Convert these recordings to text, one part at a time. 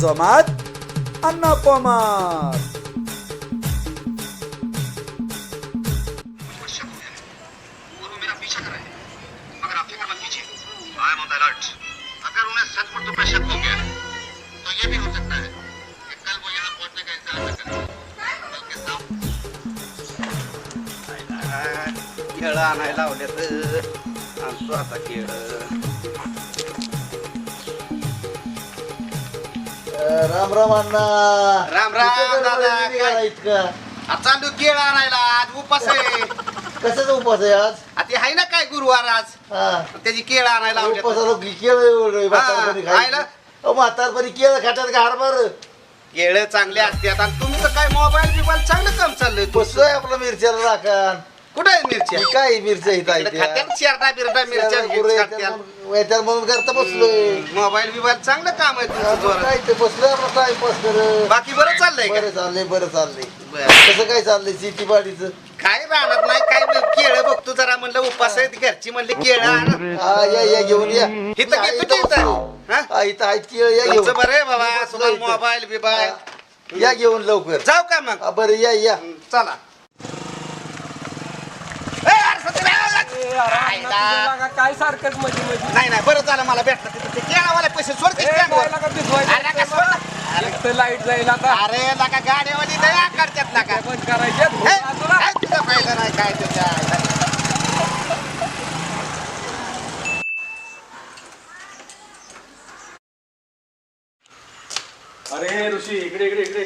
जमात अन्ना पमार वर्षा हो गया और वो मेरा पीछा कर रहे हैं। मगर आप फिक्र मत कीजिए। I am on the alert अगर उन्हें सचमुच तुम पे शक हो गया है तो ये भी हो सकता है कि कल वो यहाँ पहुंचने का इंतजार न करें। बल्कि साफ केळं आणायला लावल्यात आणतो आता केळं राम राम अण्णा राम राम इतकं दादा, काय? निघाला इतका आ, चालू केळं आणायला आज उपास आहे कशाचा उपास आहे आज आ, ते आहे ना काय गुरुवार आज हा त्याची केळं आणायला लावल्यात. उपासाला केळं एवढं म्हातारपणी. खायला? अहो, म्हातारपणी केळं खात्यात का हरभर केळं चांगले असतात आणि तुमचं काय मोबाईल बिबाईल चांगलं काम चाललंय तुमचं. बसलोय आपलं मिरच्याला राखण कुठं आहे मिरच्या ही काय मिरच्या इथं इकडे खात्यात शेरडा बिरडा मिरच्या मिरच्या येत्यात म्हणून करता बसलोय. मोबाईल बिबाईल चांगलं काम आहे तुमचं जोरात. काय ते बसलोय आपलं टाइमपास करत बाकी बरं चाललंय का? बरं चाललंय बरं चाललंय. बरं. कसं काय चाललंय शेती बाडीचं? काय राहणार नाही काय नाही. केळं बघतो जरा म्हणलं उपास आहे घरची म्हणले केळं आण. हा या या घेऊन या. इथं हा, घेतो की इथं? बसलो. हा? हा, इथं आहेत केळं या घेऊन. तुमचं बरं आहे बाबा तुम्हाला. मोबाईल बिबाईल. हा, या घेऊन लवकर. जाऊ का मग? हा, बरं या या. चला ए, अरे काय सारखंच मध्ये मध्ये नाही नाही बरं झालं मला भेटलं तिथं. ते केळावाले पैसे सोड ते स्टँडवर. अरे नका सोड. लाइट जाईल आता. अरे नका गाड्यावाली लय आकारत्यात नका. बंद करायचे हे, तुझा फायदा नाही काय आईला. अरे ऋषी इकडे इकडे इकडे?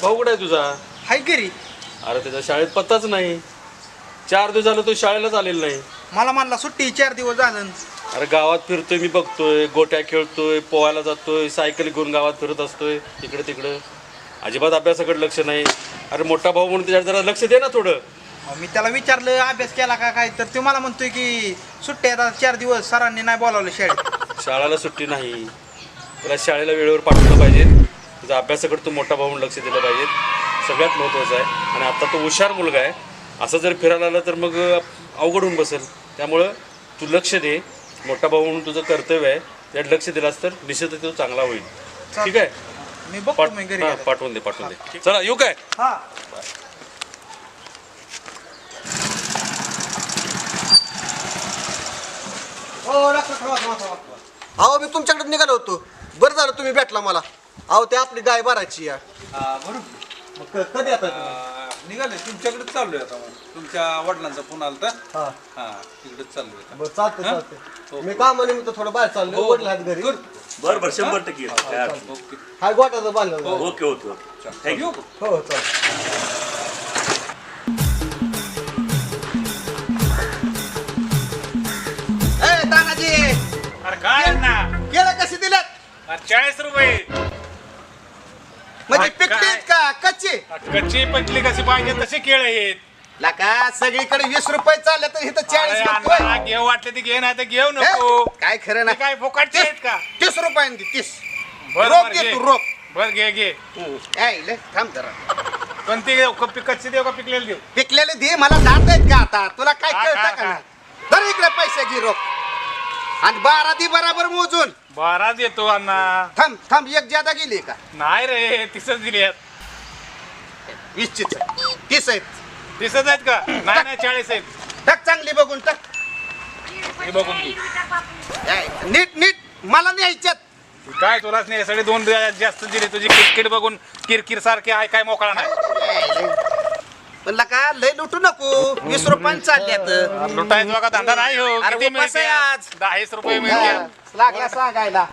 भाऊ कुठे आहे तुझा? हाय घरी. अरे त्याच्या शाळेत पत्ताच नाही. चार दिवस झालं तो शाळेलाच आलेला नाही. मला म्हणला सुट्टी चार दिवस झालं. अरे गावात फिरतोय मी बघतोय गोट्या खेळतोय पोहायला जातोय सायकल घेऊन गावात फिरत असतोय इकडे तिकडं. अजिबात अभ्यासाकडे लक्ष नाही. अरे मोठा भाऊ म्हणून त्याच्याकडे जरा लक्ष दे ना थोडं. मी त्याला विचारलं अभ्यास केला का काय? तर ते मला म्हणतोय की सुट्ट्या आता चार दिवस सरांनी नाही बोलावलं शाळेत. शाळेला सुट्टी नाही. त्याला शाळेला वेळेवर पाठवलं पाहिजे. तुझा अभ्यासाकडे तू मोठा भाऊ म्हणून लक्ष दिलं पाहिजे. सगळ्यात महत्त्वाचं आहे. आणि आता तो हुशार मुलगा आहे. असं जर फिरायला आलं तर मग अवघड होऊन बसेल. त्यामुळं तू लक्ष दे. मोठा भाऊ म्हणून तुझं कर्तव्य आहे. त्यात लक्ष दिलास तर निश्चितच तो चांगला होईल. ठीक आहे? मी बघतो पाठ मी घरी गेल्यावर. पाठवून दे पाठवून दे. चला येऊ काय? हा. हो अहो मी तुमच्याकडे निघालो होतो. बरं झालं तुम्ही भेटला मला. अहो ते आपली गाय भरायची या. कधी आता निघाले तुमच्याकडेच चाललोय आता मग. तुमच्या वडिलांचा फोन आला तर हा. हा तिकडेच चाललोय आता. बरं चालतंय चालतंय. मी कामानिमित्त थोडं बाहेर चाललो हो. वडील आहेत घरी. बरं बरं शंभर टक्के. येतो. काय अडचण ओके हाय बांधलं. नाही. Okay okay okay. थँक्यू हो हो. चालतं ए तानाजी! अरे काय ना केलं कशी दिल्यात चाळीस रुपये म्हणजे काय? पिकलीत का कच्ची पकली कशी पाहिजे तसे केळ आहेत. लाका सगळीकडे वीस रुपये चालले तर इथं चाळीस अरे रुपये. अण्णा, घेऊ वाटले ते घे नाही तर घेऊ नको. हे? काय खरं ते नाही काय फुकटचे आहेत का? तीस रुपयांनी दे, तीस. बर रोख बर घे घे. तू रोख बर घे घे. ऐ, ले, थांब जरा. कोणती देऊ का कच्ची देऊ का पिकलेली देऊ पिकलेले दे मला जात आहेत का आता? तुला काय हा, कळतं हा, का हा. नाही? धर इकडे पैसे घे रोख आणि बारा दी बराबर मोजून. बारा देतो अण्णा थांब थांब एक ज्यादा गेली का? नाही रे तीसच दिली आहेत. वीसचीच आहे. तीस आहेत. तीसच आहेत का? नाही नाही चाळीस आहेत. टाक चांगली बघून टाक. हे बघून घे. नीट नीट. मला न्यायच्यात काय तुलाच नाही सगळे दोन जास्त दिले. तुझी किटकिट बघून किरकिर सारखे आहे काय मोकळा नाही? म्हणला का लय लुटू नको. वीस रुपयाने चालल्यात. लुटायचा बघा धंदा नाही हो. अरे किती उपास आहे आज. दहाच रुपये मिळते लागला सांगायला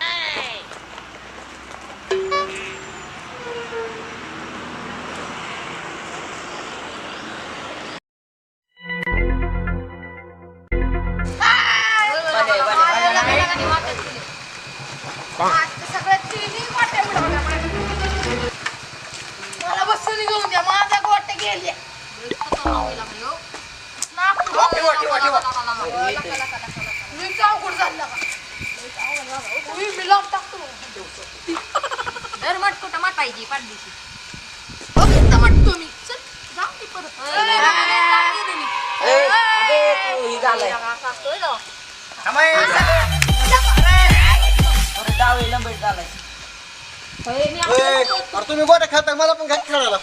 मी अवघड झालं का मी मी लावून टाकतो. दर मट कुठं मातायची पाडलीची. ओके टमाटो मी. चल जाऊ की परत. मी ए, आपलं अरे तुम्ही गोट्या खेळताय मला पण घ्या खेळायला.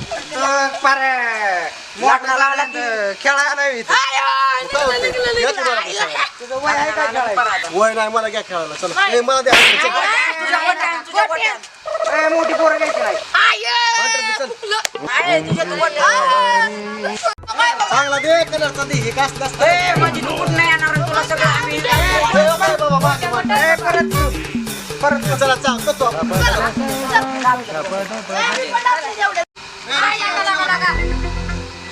खेळायला नाही इथं. काय होतंय? घ्या की मला पण खेळायला. वय नाही मला घ्या खेळायला. चला. ए, मला द्या. ए, मोठी पोरं घ्यायची नाही. चांगला दे कलरचा दे. हे कास जास्त. ए, माझी कुठं नाही येणार आणि तुला सगळं आम्ही बाबा मागे मागे. ए, परत तू. परत तू. चला चाल करतो आपण. काय. ए,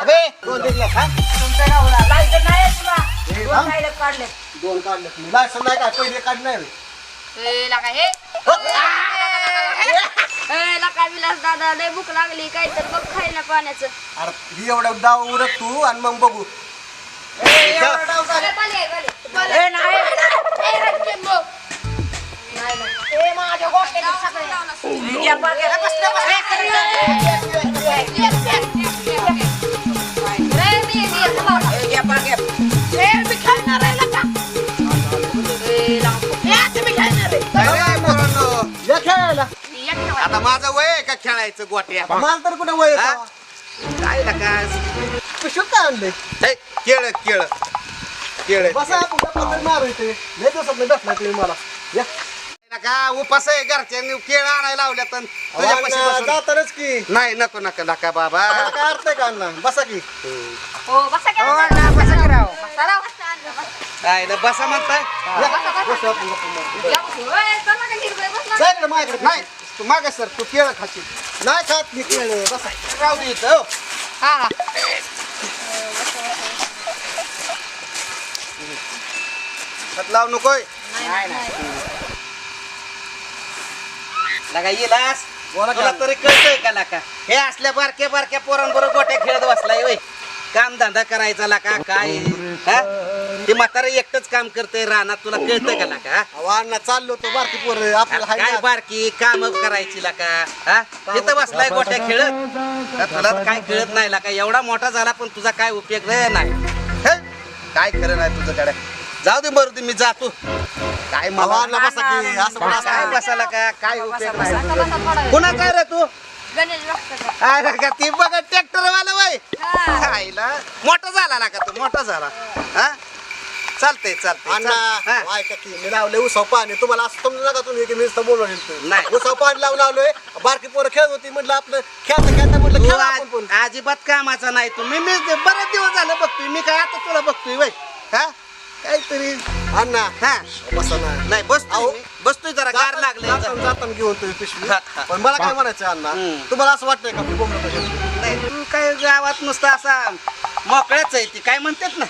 अबे दोन दिले तुमच्या गावाला लायसन नाही तुला दोन थांब. साईडे काढले दोन काढले मी लायसन नाही काय पहिले. ए, लागा, हे. ए, लागा, विलास दादा लय भूक लागली काय तर बघ खायला पाण्याचं अरे ही एवढं डाव उरक तू आणि मग बघू एवढा डाव झाला. ए, बाले, बाले. ए, नाही. ए, मग. माझ्या. आता माझं वय आहे का खेळायचं गोट्या? मला तर कुठे वय? काय नका पिशवीत काय आणले केळ केळ. केळ बसा आपण गप्पा तरी मारू इथे. लय दिवसात भेटला तुम्ही मला. या. नका उपास आहे घरच्यांनी केळ आणायला लावल्या तर तुझ्या अण्णा, पाशी बसून- जातानच की. नाही नको नका नका बाबा. मला काय अर्थ आहे का अण्णा? बसा की. हो, बसा की, हो. ना, बसा की राव. बसा राव. काय ना बसा म्हणताय. या, बसा. या, होय, चला का माझ्याकडे. नाही तू मागे सर तू केळ खाशील. नाही खात मी केळ. बसा. राहू दे इथं, हो. हा, हा. हात लावू नकोय. लगा येलास बोला तुला. तरी कळतंय का लाका? हे असल्या बारक्या बारक्या पोरांबरोबर गोट्या खेळत बसलाय वय काम धंदा करायचा लाका काय? हा? ते म्हातारा एकटंच काम करतंय रानात तुला कळतंय का हा? अहो, अण्णा चाललो तो बारकी पोर आपल्याला हाय काय ना. बारकी? काम करायची लाका हा? तिथं बसलाय गोट्या खेळत. का तुला काय कळत नाही लाका एवढा मोठा झाला पण तुझा काय उपयोग नाही. हे? काय खरं नाही तुझं कडे जाऊ दे मरू दे मी जातो. काय मला बसा की असं पण असं काय बसायला का काय उपयोग नाही. कुणाचा आहे रे तू? गणेश भक्ताचा. अरे का ती बघा ट्रॅक्टर वाला वय. हा. आईला. मोठा झाला ना का तू? मोठा झाला. हा. चालतंय चालतंय. अण्णा चाल- हा. अहो, ऐका की मी लावले उसाव पाणी. तुम्हाला असं समजू नका तुम्ही की मी नुसतं बोलवलं नाही. उसाव पाणी लावून लावलोय. बारकी पोरं खेळत होती म्हटलं आपलं. खेळता खेळता म्हटलं तू खेळ आपण पण. आज- अजिबात कामाचा नाही. तू मी मी बरेच दिवस झालं बघतोय. मी काय आता तुला बघतोय वय. हा? काहीतरी. अण्णा हा. बसा ना. नाही बसतोय अहो. मी. बसतोय जरा गार लागले जाताना जाताना घेऊन तुम्ही पिशवी. हा, हा. पण मला काय म्हणायचं अण्णा हम्म. तुम्हाला असं वाटतंय का मी बोंबलं पाहिजे नाही तू काय गावात नुसतं असा मोकळ्याच आहे ती काय म्हणतात ना?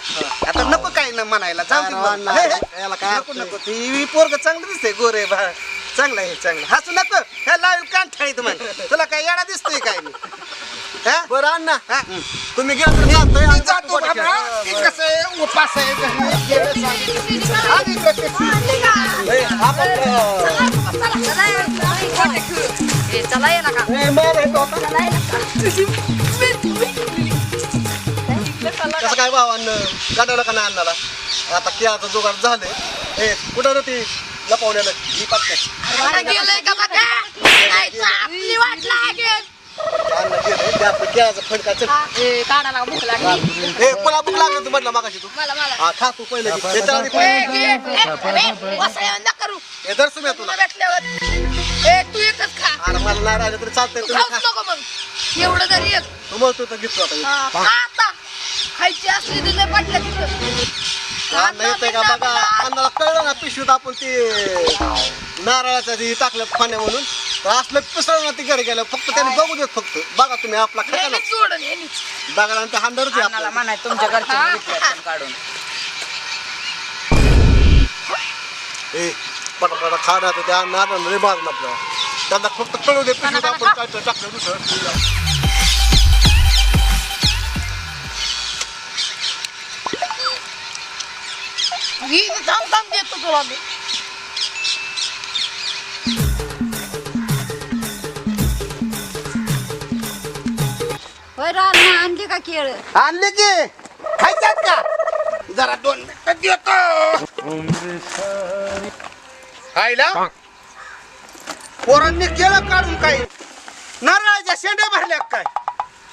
आता नको काय न म्हणायला जाऊ दे काय हे, हे. याला काय नको अर्थ नको. ती पोरग चांगलं दिसतंय गोरे बा. चांगलं आहे चांगलं. हसू नको. हे लावेल कान ठेळीत मग तुला काय येडा दिसतोय काय मी? हा? बरं अण्णा हा? तुम्ही गेला तर चालतंय. आणि जातो. बाबा. हे कसं आहे, उपास आहे गेलं. आणि इकडे ए, आपण, अं, चला, ये, नका ए, मार आता. कसं काय भावांना गाडवलं का नाही अण्णाला आता केळाचं जुगाड झालंय. ए कुठं रे ती? लपवलेलं. ही अरे गेलंय का बघा? आपली वाट लागेल. ते आपलं केळाचं फडकाचं ए, काढायला भूक लागली. ए पुन्हा भूक लागलं तू म्हटलं मागाशी तू. मला मला. हा खा तू पहिले. घे. हे चला आधी ए, पहिले. घे, ए, अरे, वसळ्या नका करू. हे धर सुम्या तुला. तुला भेटल्यावर. ए तू एकच खा. अरे मला नाही राहिलं तरी चालतंय तू तुम्ही खाऊच खा. नको मग. एवढं जरी एक. तू म्हणतो तर घेतो आता हा, खा आता. खायची असली तर लय पाटल्या तिथं. अन्न येतंय का बघा. अन्नाला कळलं ना पिशवीत आपण ते नारळाचं ते टाकलं पाण्या म्हणून? असलं पिसळलं ना ती घरी गेलं फक्त त्याने बघू देत फक्त. बघा तुम्ही आपला सोडून हेनीच बघा आपलं म्हणाय तुमच्या घरच्या काढून. ए पटापटा खा नाही तर त्या नारायण रे मारून आपल्याला त्यांना फक्त कळू दे पिशवीत आपण काय तर टाकलं दुसरं. ही थांब थांब देतो तुला मी. होय रान आणली का केळ? आणले की. खायच्यात का? जरा दोन मिनिटं देतो. खायला? पोरांनी केलं काढून काय नारळाच्या शेंड्या भरल्या काय?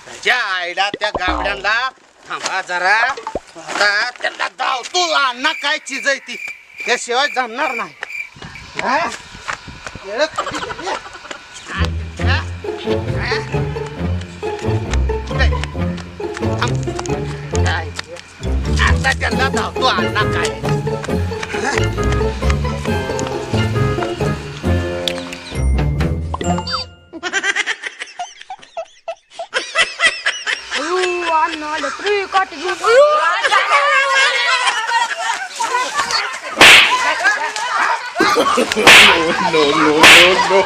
त्याच्या आईला त्या गावड्यांना थांबा जरा. आता त्यांना दाव तू अण्णा काय चीज आहे ती. त्याशिवाय जमणार नाही. हा? त्यांना धावतो अण्णा काय अयो अन्न आलं तरी काठी घेऊन no, no, no.